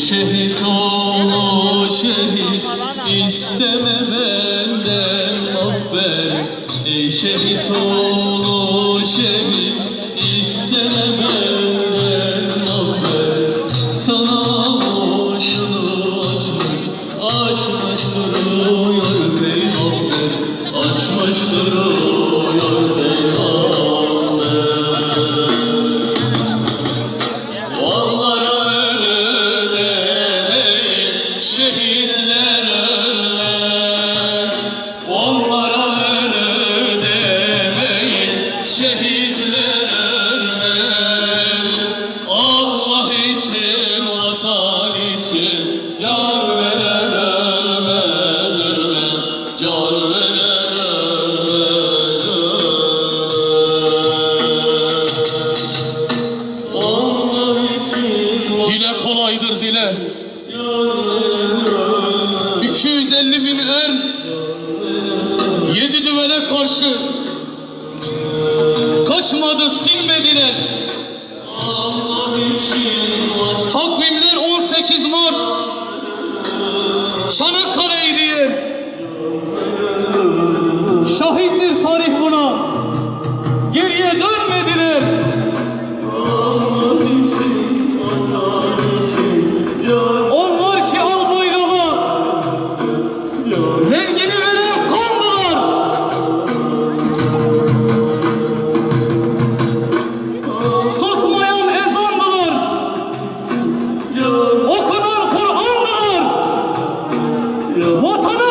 şehit oğlu şehit. İsteme benden makber Ey şehit oğlu şehit. İsteme benden makber Sana boşunu açmış açmış duruyor şehitler ölmez. Allah için, vatan için, can veren ölmez, ölmez. Can veren ölmez, ölmez. Allah için Dile kolaydır dile 250 bin er Yedi düvele karşı Kaçmadı silmediler. Takvimler 18 Mart. Çanakkale 그 워터는